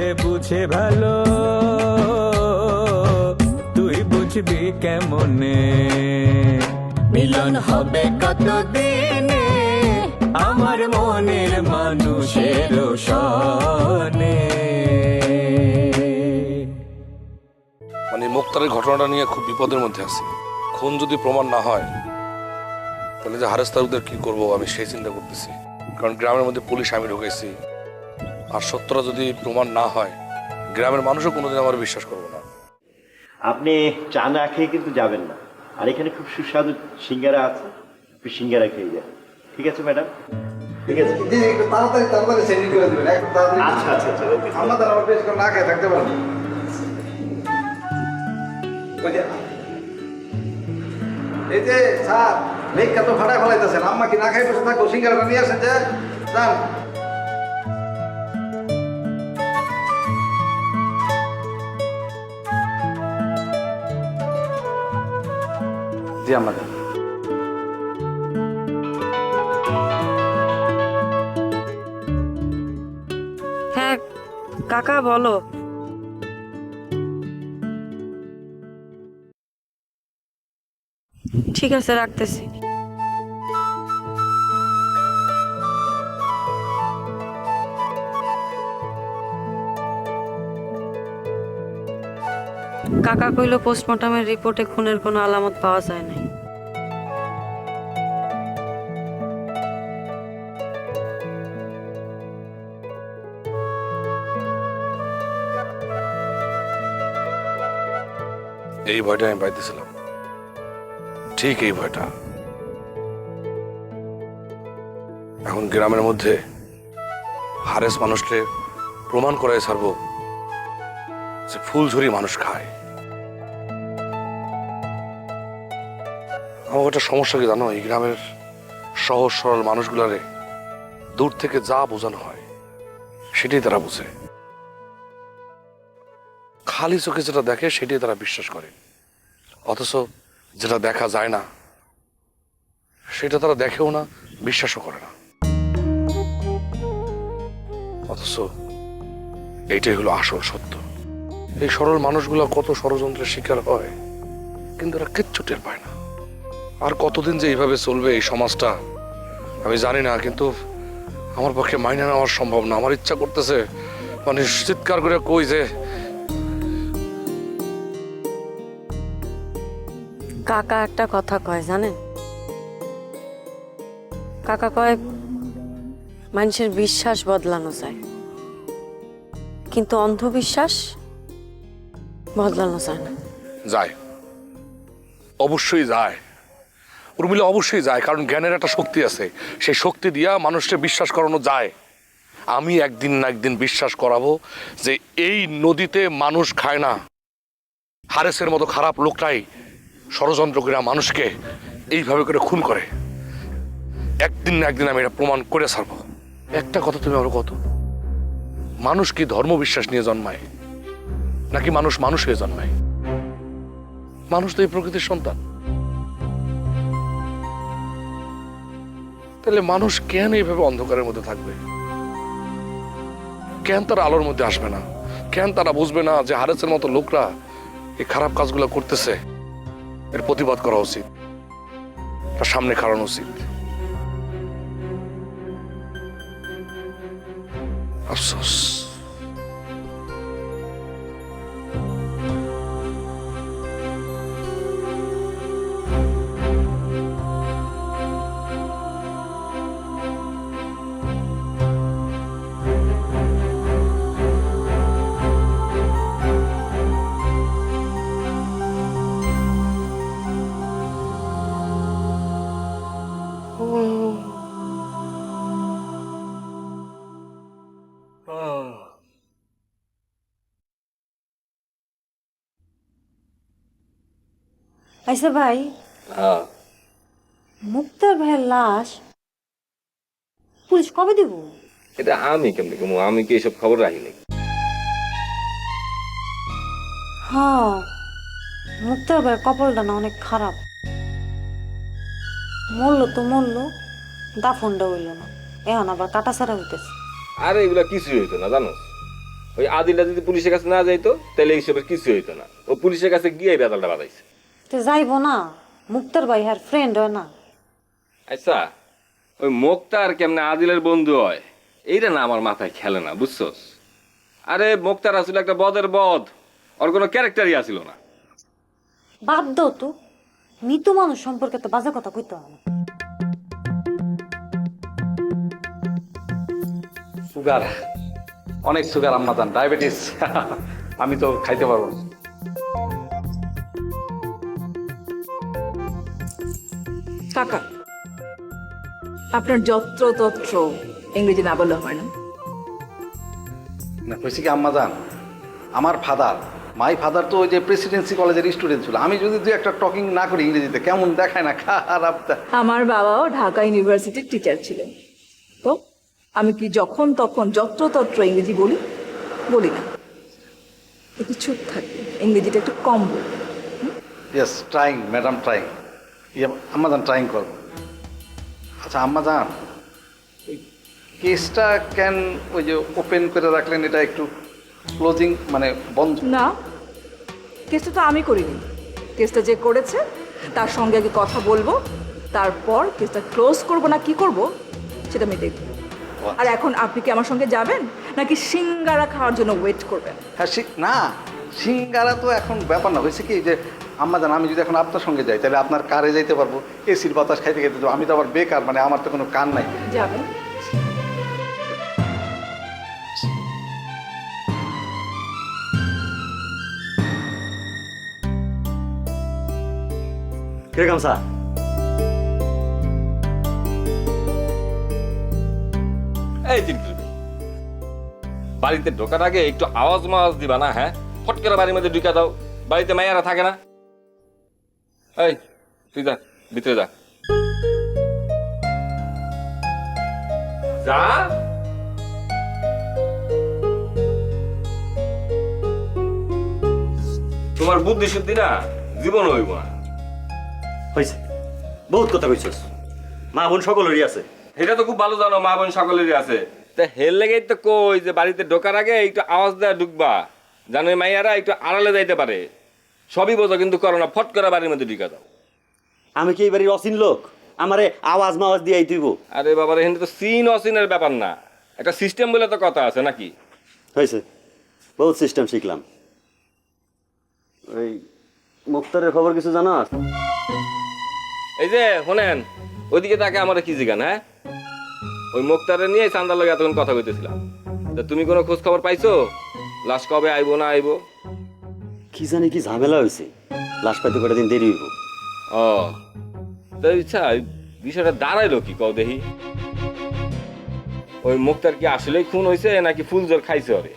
সে বুঝে ভালো। তুই বুঝবি কেমনে? মিলন হবে কতদিনে? আমার মনের মানুষের সনে। মানে মুক্তারের ঘটনাটা নিয়ে খুব বিপদের মধ্যে আছে। খুন যদি প্রমাণ না হয়, তাহলে যে হারেস তালুকদের কি করব আমি সেই চিন্তা করতেছি। কারণ গ্রামের মধ্যে পুলিশ আমি ঢুকেছি। আর সত্যটা যদি প্রমাণ না হয় গ্রামের মানুষও কোনোদিন আমার বিশ্বাস করব না। আপনি চা না খেয়ে কিন্তু যাবেন না। আর এখানে খুব সুস্বাদু সিঙ্গারা আছে আপনি সিঙ্গারা খেয়ে যান। ঠিক আছে ম্যাডাম? ঠিক আছে। তাড়াতাড়ি তাড়াতাড়ি সেন্ডিং করে দেবেন একটু তাড়াতাড়ি। আচ্ছা আচ্ছা আচ্ছা আমরা তার বেশ করে না খেয়ে থাকতে পারব এই যে স্যার মেঘকা তো ফাটায় ফেলাইতেছেন আম্মা কি না খাই বসে থাকব সিঙ্গারটা নিয়ে আসেন যে যান। জি আমাদের। হ্যাঁ কাকা বলো। ঠিক আছে রাখতেছি। কাকা কইল, পোস্টমর্টমের রিপোর্টে খুনের কোনো আলামত পাওয়া যায় নাই। এই ভয়টা আমি পাইতেছিলাম। ঠিক এই ভয়টা। এখন গ্রামের মধ্যে হারেস মানুষকে প্রমাণ করাই ছাড়বো যে ফুলঝুরি মানুষ খায়। আমার একটা সমস্যা কি জানো? এই গ্রামের সহজ সরল মানুষগুলারে দূর থেকে যা বোঝানো হয়, সেটাই তারা বুঝে। খালি চোখে যেটা দেখে, সেটাই তারা বিশ্বাস করে। অথচ যেটা দেখা যায় না, সেটা তারা দেখেও না, বিশ্বাসও করে না। অথচ এইটাই হলো আসল সত্য। এই সরল মানুষগুলো কত ষড়যন্ত্রের শিকার হয়, কিন্তু এরা কিচ্ছু টের পায় না। আর কতদিন যে এইভাবে চলবে এই সমাজটা আমি জানি না কিন্তু আমার পক্ষে মাইনে নেওয়া সম্ভব না। আমার ইচ্ছা করতেছে মানে চিৎকার করে কই যে কাকা একটা কথা কয় জানেন? কাকা কয় মানুষের বিশ্বাস বদলানো যায়। কিন্তু অন্ধবিশ্বাস বদলানো যায় না। যায়। অবশ্যই যায়। উর্মিলা অবশ্যই যায়, কারণ জ্ঞানের একটা শক্তি আছে। সেই শক্তি দিয়া মানুষকে বিশ্বাস করানো যায়। আমি একদিন না একদিন বিশ্বাস করাবো যে এই নদীতে মানুষ খায় না। হারেসের মতো খারাপ লোকটাই ষড়যন্ত্র করে মানুষকে এইভাবে করে খুন করে। একদিন না একদিন আমি এটা প্রমাণ করে ছাড়বো। একটা কথা তুমি আমার কত মানুষ কি ধর্ম বিশ্বাস নিয়ে জন্মায়? নাকি মানুষ মানুষ হয়ে জন্মায়? মানুষ তো এই প্রকৃতির সন্তান। তাহলে মানুষ কেন এইভাবে অন্ধকারের মধ্যে থাকবে? কেন তারা আলোর মধ্যে আসবে না? কেন তারা বুঝবে না যে হারেসের মতো লোকরা এই খারাপ কাজগুলো করতেছে? এর প্রতিবাদ করা উচিত। তার সামনে খাড়ানো উচিত। আফসোস। আচ্ছা ভাই। হ্যাঁ। মুক্তার ভাইয়ের লাশ পুলিশ কবে দিব? এটা আমি কেমনি কেমন আমি কি এসব খবর রাখি নাকি? হ্যাঁ। মুক্তার ভাইয়ের কপালটা না অনেক খারাপ। মরলো তো মরলো দাফনটা হইল না। এখন আবার কাটা ছাড়া হইতেছে। আরে এগুলা কিছুই হইতো না জানো ওই আদিলটা যদি পুলিশের কাছে না যাইতো তাহলে এইসবের কিছুই হইতো না। ও পুলিশের কাছে গিয়ে বেতালটা বাজাইছে তো যাইবো না। মুক্তার ভাই আর ফ্রেন্ড হয় না। আচ্ছা ওই মোক্তার কেমনে আদিলের বন্ধু হয় এইটা না আমার মাথায় খেলে না বুঝছস? আরে মোক্তার আসলে একটা বদের বদ ওর কোনো ক্যারেক্টারই আসিল না। বাদ দাও তো। মৃত মানুষ সম্পর্কে তো বাজে কথা কইতে হবে না। সুগার। অনেক সুগার আম্মাজান ডায়াবেটিস। আমি তো খাইতে পারব না। কাকা আপনার যত্র তত্র ইংরেজি না বললে হয় না? না হয়েছে কি আম্মাজান আমার ফাদার মাই ফাদার তো ওই যে প্রেসিডেন্সি কলেজের স্টুডেন্ট ছিল। আমি যদি দুই একটা টকিং না করি ইংরেজিতে কেমন দেখায় না খারাপ আমার বাবাও ঢাকা ইউনিভার্সিটির টিচার ছিলেন। আমি কি যখন তখন যত্র তত্র ইংরেজি বলি? বলি না। একটু চুপ থাকি। ইংরেজিটা একটু কম বলি। Yes trying madam trying yeah trying করব আচ্ছা আম্মাজান ওই কেসটা কেন ওই যে ওপেন করে রাখলেন এটা একটু ক্লোজিং মানে বন্ধ? না কেসটা তো আমি করিনি। কেসটা যে করেছে তার সঙ্গে আগে কথা বলব তারপর কেসটা ক্লোজ করব না কি করব সেটা আমি দেখব আর এখন আপনি কি আমার সঙ্গে যাবেন? নাকি সিঙ্গারা খাওয়ার জন্য ওয়েট করবেন? হ্যাঁ সি না সিঙ্গারা তো এখন ব্যাপার না। হয়েছে কি যে আম্মাজান আমি যদি এখন আপনার সঙ্গে যাই তাহলে আপনার কারে যাইতে পারব? এসির বাতাস খাইতে খাইতে যাব। আমি তো আবার বেকার মানে আমার তো কোনো কান নাই। যাবেন। কীরকম স্যার? বাড়িতে ঢোকার আগে একটু আওয়াজ মাওয়াজ দিবা না হ্যাঁ? ফট বাড়ির মধ্যে ঢুকে দাও। বাড়িতে মাইয়ারা থাকে না। এই, তুই যা, ভিতরে যা। যা। তোমার বুদ্ধি শুদ্ধি না? জীবন হইব না। হয়েছে বহুত কথা কইছস। মা বোন সকলেরই আছে। এটা তো খুব ভালো জানো মা বোন সকলেরই আছে। তা হেল লেগেই তো কই যে বাড়িতে ঢোকার আগে একটু আওয়াজ দেওয়া ঢুকবা। জানো মাইয়ারা একটু আড়ালে যাইতে পারে। সবই বোঝো কিন্তু করো না ফট করে বাড়ির মধ্যে ঢুকা দাও। আমি কি এই বাড়ির অচিন লোক? আমারে আওয়াজ মাওয়াজ দিয়ে তুইব আরে বাবার এখানে তো সিন অসিনের ব্যাপার না। একটা সিস্টেম বলে তো কথা আছে নাকি? হয়েছে। বহুত সিস্টেম শিখলাম। ওই মুক্তারের খবর কিছু জানো? এই যে শোনেন। ওইদিকে তাকে আমার কি জিগান হ্যাঁ? ওই মুক্তারে নিয়ে চান্দার লগে এতক্ষণ কথা কইতেছিলাম। তা তুমি কোনো খোঁজ খবর পাইছো? লাশ কবে আইবো না আইবো? কি জানি কি ঝামেলা হয়েছে লাশ পাইতে কটা দিন দেরি হইব। ও তো ইচ্ছা বিষয়টা দাঁড়াইলো কি কও দেখি। ওই মুক্তার কি আসলেই খুন হয়েছে নাকি ফুল জোর খাইছে ওরে?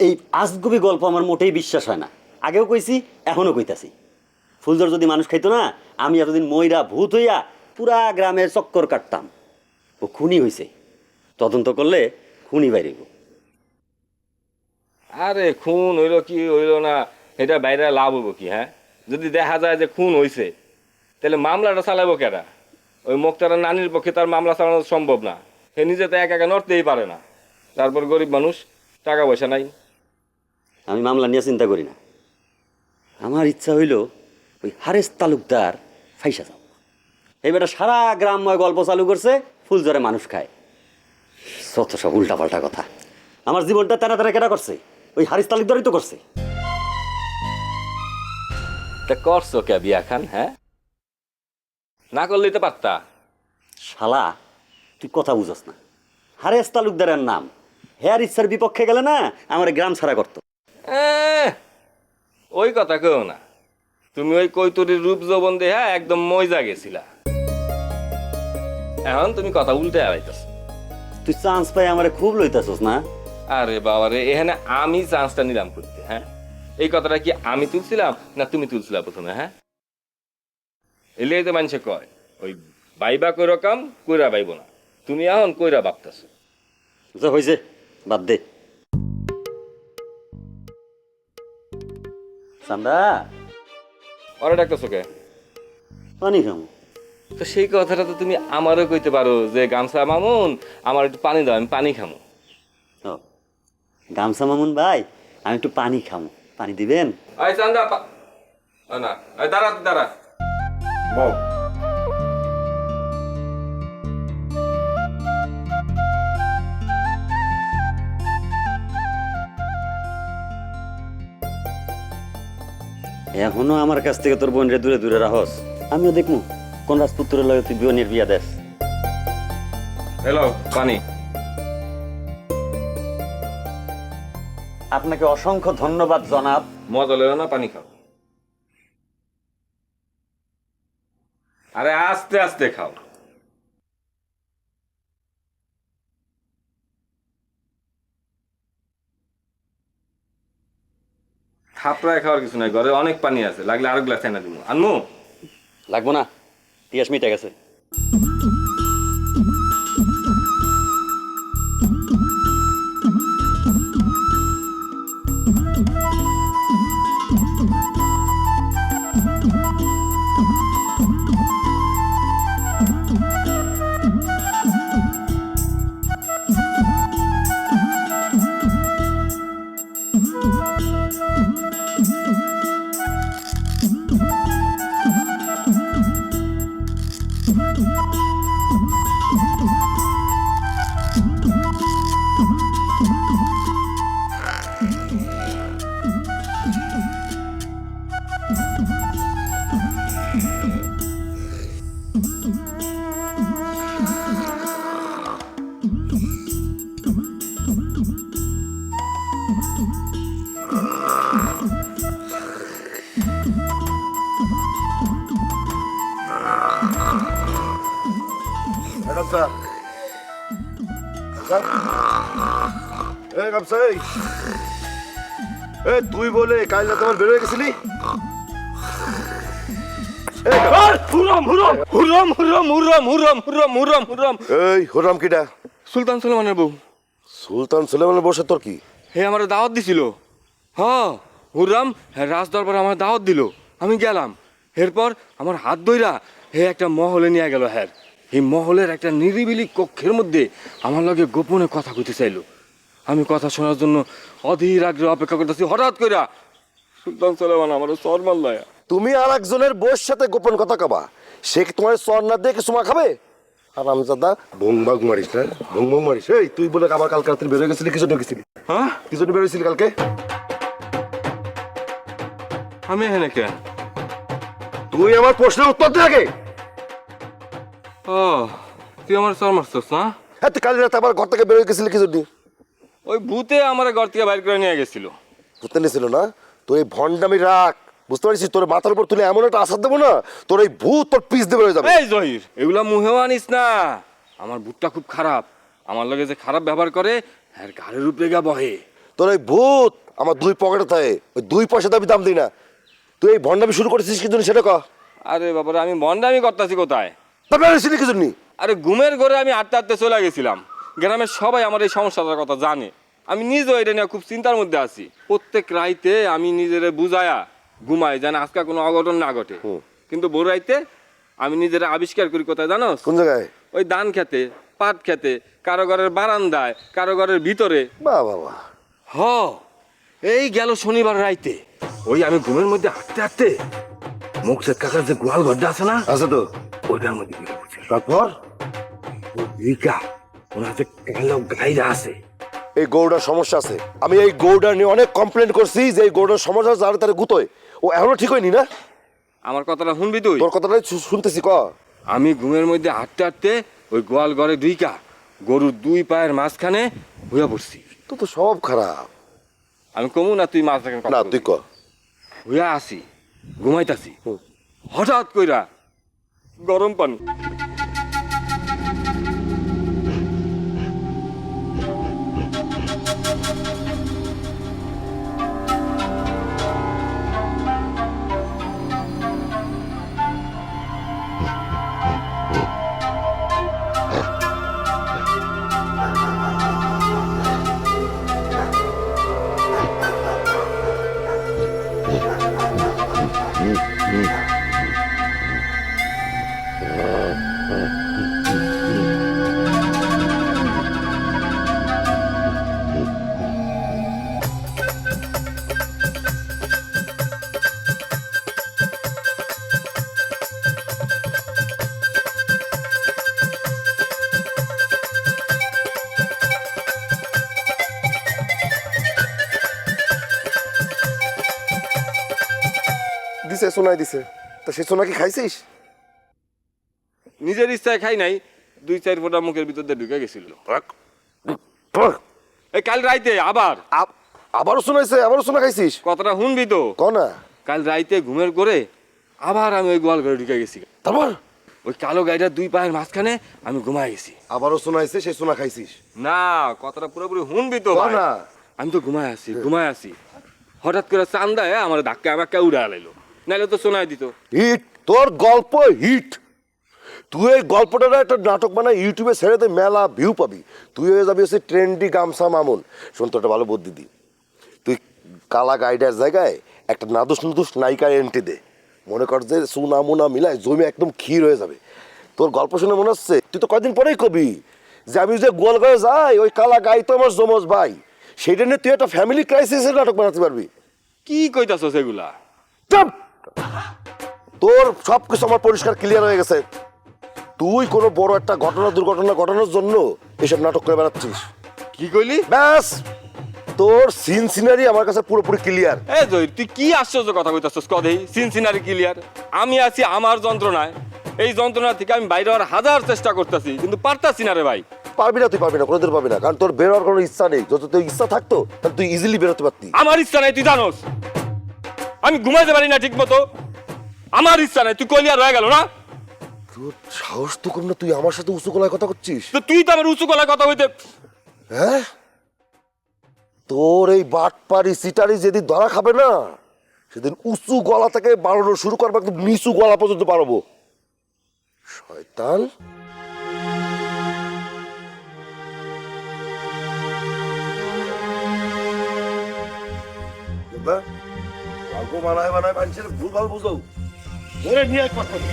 এই আজগুবি গল্প আমার মোটেই বিশ্বাস হয় না। আগেও কইছি এখনও কইতাছি। ফুলজর যদি মানুষ খাইতো না আমি এতদিন ময়রা ভূত হইয়া পুরা গ্রামের চক্কর কাটতাম। ও খুনি হইছে। তদন্ত করলে খুনি বাইরিব আরে খুন হইল কি হইল না এটা বাইরে লাভ হইব কি হ্যাঁ? যদি দেখা যায় যে খুন হইছে তাহলে মামলাটা চালাবো কেটা ওই মুক্তারের নানির পক্ষে তার মামলা চালানো সম্ভব না। সে নিজে তো একা একা নড়তেই পারে না। তারপর গরিব মানুষ টাকা পয়সা নাই। আমি মামলা নিয়ে চিন্তা করি না। আমার ইচ্ছা হইল ওই হারেস তালুকদার ফাইসা যাও। এই বেটা সারা গ্রামময় গল্প চালু করছে ফুলজরে মানুষ খায়। যত সব উল্টাপাল্টা কথা। আমার জীবনটা তেনা তেনা কেনা করছে। ওই হারিস তালুকদারই তো করছে। তা করছ কে বিয়া খান হ্যাঁ? না করলেই তো পারতা। শালা তুই কথা বুঝস না। হারেস তালুকদারের নাম। হেয়ার ইচ্ছার বিপক্ষে গেলে না আমার গ্রাম ছাড়া করতো। ওই কথা কেউ না। তুমি ওই কৈতরীর রূপ যৌবন দেহা একদম মজা গেছিলা। এখন তুমি কথা উল্টে আড়াইতেছ তুই চান্স পাই আমার খুব লইতাছস না? আরে বাবা রে এখানে আমি চান্সটা নিলাম করতে হ্যাঁ? এই কথাটা কি আমি তুলছিলাম না তুমি তুলছিলা প্রথমে হ্যাঁ? এলিয়ে তো মানুষে কয় ওই বাইবা কইরা কাম কইরা বাইব না। তুমি এখন কইরা ভাবতেছো। যা হয়েছে বাদ দে। চান্দা ওরা ডাকতেছো কে? পানি খামো। তো সেই কথাটা তো তুমি আমারও কইতে পারো যে গামছা মামুন আমার একটু পানি দাও আমি পানি খামো। ও গামছা মামুন ভাই আমি একটু পানি খামো। পানি দিবেন? আয় চান্দা না আয় দাঁড়া দাঁড়া। বউ এখনও আমার কাছ থেকে তোর বোনরে দূরে দূরে রাহস আমিও দেখমু কোন রাজপুত্রের লগে তুই বিয়নের বিয়া দেস। হ্যালো পানি। আপনাকে অসংখ্য ধন্যবাদ জনাব। মজা লেলো না পানি খাও। আরে আস্তে আস্তে খাও। থাপড়ায় খাওয়ার কিছু নাই, ঘরে অনেক পানি আছে, লাগলে আরও গ্লাস এনে দিব আনমু? লাগবো না, পিয়াস মিটে গেছে। তুই বলে কাল না তোমার বেরোয় গেছিলি? হুরম হুরম হুরম হুরম হুরম হুরম হুরম হুরম হুরম। এই হরাম কিটা? সুলতান সুলেমানের বউ। সুলতান সুলেমানের বসে তোর কি? হে আমার দাওয়াত দিছিল। হ্যাঁ হুররাম রাজ দরবার আমার দাওয়াত দিল। আমি গেলাম। এরপর আমার হাত ধইরা হে একটা মহলে নিয়ে গেল হ্যাঁ এই মহলের একটা নিরিবিলি কক্ষের মধ্যে আমার লগে গোপনে কথা কইতে চাইলো। আমি কথা শোনার জন্য অধীর আগ্রহ অপেক্ষা করতেছি। হঠাৎ কইরা সুলতান সুলেমান আমার সর মাল্লায়া তুমি আর একজনের বউর সাথে গোপন কথা কবা। সে কি তোমার সর না দিয়ে কিছু মা খাবে? আর আমি দাদা ভং ভাগ মারিস না? ভং ভং মারিস? এই তুই বলে আবার কালকে রাত্রে বেরোয় গেছিলি? কিছু গেছিলি? হ্যাঁ? কি জন্য বেরোয়ছিলি কালকে? আমি এখানে কেন তুই আমার প্রশ্নের উত্তর দে আগে। ও তুই আমার সর মারছস না? হ্যাঁ তুই কাল রাতে আবার ঘর থেকে বেরোয় গেছিলি কি জন্য? ওই ভূতে আমার ঘর থেকে বাইর করে নিয়ে গেছিল। বুঝতে নিয়েছিল না? তোর এই ভণ্ডামি রাখ বুঝতে পারছিস? তোর মাথার উপর তুলে এমন একটা আসার দেবো না তোর এই ভূত তোর পিস দেবে হয়ে যাবে। এই জহির এগুলা মুহেও আনিস না। আমার বুটটা খুব খারাপ। আমার লগে যে খারাপ ব্যবহার করে আর গাড়ির উপরে গা বহে। তোর এই ভূত আমার দুই পকেটে থাকে ওই দুই পয়সা দাবি দাম দিই না। তুই এই ভণ্ডামি শুরু করেছিস কি জন্য সেটা ক। আরে বাবারে আমি মন্ডামি করতেছি কোথায়? বেরোয়ছিলি কি জন্য? আরে ঘুমের ঘরে আমি আটতে আটতে চলে গেছিলাম। গ্রামের সবাই আমার এই সমস্যাটার কথা জানে। আমি নিজেও এটা নিয়ে খুব চিন্তার মধ্যে আছি। প্রত্যেক রাইতে আমি নিজের বুঝায়া ঘুমাই যেন আজকে কোনো অঘটন না ঘটে। কিন্তু বড় রাইতে আমি নিজের আবিষ্কার করি কোথায় জানো? কোন জায়গায়? ওই ধান খেতে পাট খেতে কারও ঘরের বারান্দায় কারও ঘরের ভিতরে বাহ বাবা হ এই গেল শনিবার রাইতে। ওই আমি ঘুমের মধ্যে হাঁটতে হাঁটতে মুখসেদ কাকার যে গোয়াল ঘরটা আছে না আছে তো। ওইটার মধ্যে তারপর? ওনার যে কালো গাইরা আছে। এই গৌড়ার সমস্যা আছে। আমি এই গৌড়া নিয়ে অনেক কমপ্লেন করছি যে এই গৌড়ার সমস্যা যারা তারা গুতোয়। ও এখনও ঠিক হয়নি না? আমার কথাটা শুনবি তুই? তোর কথাটা শুনতেছি ক। আমি ঘুমের মধ্যে হাঁটতে হাঁটতে ওই গোয়াল ঘরে দুইকা গরুর দুই পায়ের মাঝখানে হইয়া পড়ছি। তো তো সব খারাপ। আমি কমু না তুই মাছ না তুই ক। হইয়া আসি ঘুমাইতাছি। হঠাৎ কইরা গরম পানি। দিছে সোনাই দিছে। তা সে সোনা কি খাইছিস? নিজের ইচ্ছায় খাই নাই দুই চার ফোঁটা মুখের ভিতর দিয়ে ঢুকে গেছিল। এই কাল রাইতে আবার। আব- আবারও শোনাইছে আবারও শোনা খাইছিস? কথাটা শুনবি তো? ক না কাল রাইতে ঘুমের করে আবার আমি ওই গোয়াল ঘরে ঢুকে গেছি। তারপর? ওই কালো গাড়িটার দুই পায়ের মাঝখানে আমি ঘুমাই গেছি। আবারও শোনাইছে সে সোনা খাইছিস? না কথাটা পুরোপুরি শুনবি তো না আমি তো ঘুমাই আছি ঘুমাই আছি। হঠাৎ করে চান্দায় আমার ধাক্কা আমাকে উড়ে আলাইলো। নাইলে তো শোনাই দিত। হিট তোর গল্প হিট। তুই এই গল্পটা একটা নাটক বানায় ইউটিউবে ছেড়ে দে মেলা ভিউ পাবি। তুই হয়ে যাবি হচ্ছে ট্রেন্ডি গামছা মামুন। শোন তো একটা ভালো বুদ্ধি দি। তুই কালা গাইডার জায়গায় একটা নাদুস নাদুস নায়িকা এন্ট্রি দে। মনে কর যে সুনা মুনা মিলায় জমি একদম ক্ষীর হয়ে যাবে। তোর গল্প শুনে মনে হচ্ছে তুই তো কয়দিন পরেই কবি। যে আমি যে গোয়াল করে যাই ওই কালা গাই তো আমার জমজ ভাই। সেইটা নিয়ে তুই একটা ফ্যামিলি ক্রাইসিসের নাটক বানাতে পারবি। কি কইতাছ সেগুলা? তোর সব কিছু আমার পরিষ্কার ক্লিয়ার হয়ে গেছে। তুই কোনো বড় একটা ঘটনা দুর্ঘটনা ঘটানোর জন্য এসব নাটক করে বেড়াচ্ছিস। কি কইলি? ব্যাস! তোর সিন সিনারি আমার কাছে পুরোপুরি ক্লিয়ার এ জয় তুই কি আশ্চর্য কথা কইতাছস? কদেই সিনসিনারি ক্লিয়ার আমি আছি আমার যন্ত্রণায়। এই যন্ত্রণা থেকে আমি বাইরে হওয়ার হাজার চেষ্টা করতেছি কিন্তু পারতাছি না রে ভাই। পারবি না তুই পারবি না কোনোদিন পারবি না। কারণ তোর বেরোয়ার কোনো ইচ্ছা নেই। যত তোর ইচ্ছা থাকতো তাহলে তুই ইজিলি বেরোতে পারতি। আমার ইচ্ছা নাই তুই জানোস। আমি ঘুমাইতে পারি না ঠিক মতো আমার ইচ্ছা নাই তুই কইলি আর রয়ে গেল না? তোর সাহস তো কম না তুই আমার সাথে উঁচু গলায় কথা করছিস? তো তুই তো আমার উঁচু গলায় কথা হইতে হ্যাঁ? তোর এই বাটপারি সিটারি যেদিন ধরা খাবে না সেদিন উঁচু গলা থেকে বাড়ানো শুরু করব একদম নিচু গলা পর্যন্ত বাড়াবো। শয়তান। ভালো বুঝো ধরে নিয়ে বলি।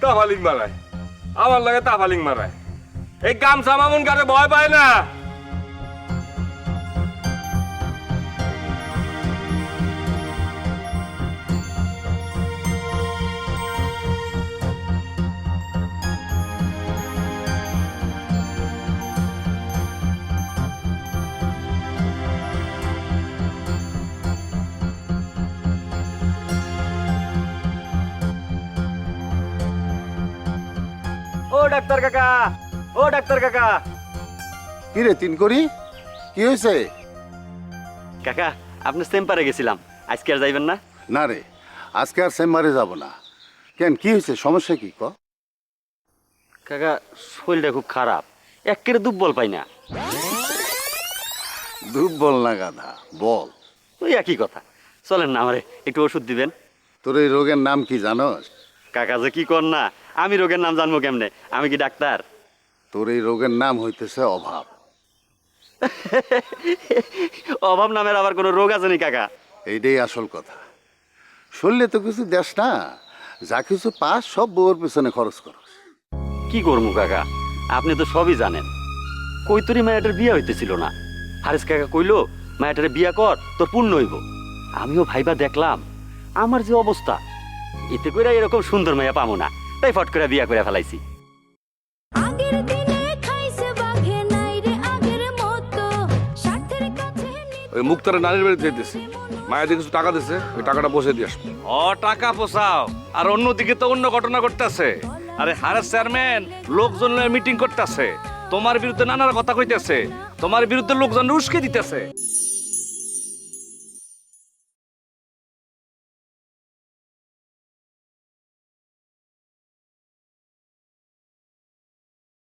তাফালিং মারায়। আমার লাগে তাফালিং মারায়। এই গামছা মামুন কারে ভয় পায় না। ডাক্তার কাকা ও ডাক্তার কাকা। কি রে তিন করি কি হয়েছে কাকা আপনি চেম্বারে গেছিলাম। আজকে আর যাইবেন না? না রে আজকে আর চেম্বারে যাব না। কেন কি হয়েছে সমস্যা কি ক? কাকা শরীরটা খুব খারাপ। একেবারে দুর্বল পাই না। দুর্বল না গাধা বল। ওই একই কথা। চলেন না আমারে একটু ওষুধ দিবেন। তোর এই রোগের নাম কি জানোস? কাকা যে কি কর না আমি রোগের নাম জানব কেমনে? আমি কি ডাক্তার? তোর এই রোগের নাম হইতেছে অভাব। অভাব নামের আবার কোনো রোগ আছে নি কাকা? এইটাই আসল কথা। শরীরে তো কিছু দেশ না যা কিছু পাস সব বউর পেছনে খরচ করস। কি করব কাকা? আপনি তো সবই জানেন। কৈতরি মায়াটার বিয়ে হইতেছিল না। হারিস কাকা কইলো মায়াটারে বিয়া কর তোর পূর্ণ হইব। আমিও ভাইবা দেখলাম আমার যে অবস্থা এতে করে এরকম সুন্দর মায়া পাবো না। তাই ফট করে বিয়া করে ফেলাইছি। আগের দিনে খাইছে বাঘে নাই রে আগের মতো। স্বার্থের কাছে ওই মুক্তারে নানির বাড়িতে যেতেছি কিছু টাকা দিছে ওই টাকাটা বসে দিয়ে আসব। ও টাকা পোষাও। আর অন্যদিকে তো অন্য ঘটনা ঘটতেছে। আরে হারেস চেয়ারম্যান লোকজন মিটিং করতেছে। তোমার বিরুদ্ধে নানার কথা কইতেছে। তোমার বিরুদ্ধে লোকজন উস্কে দিতেছে।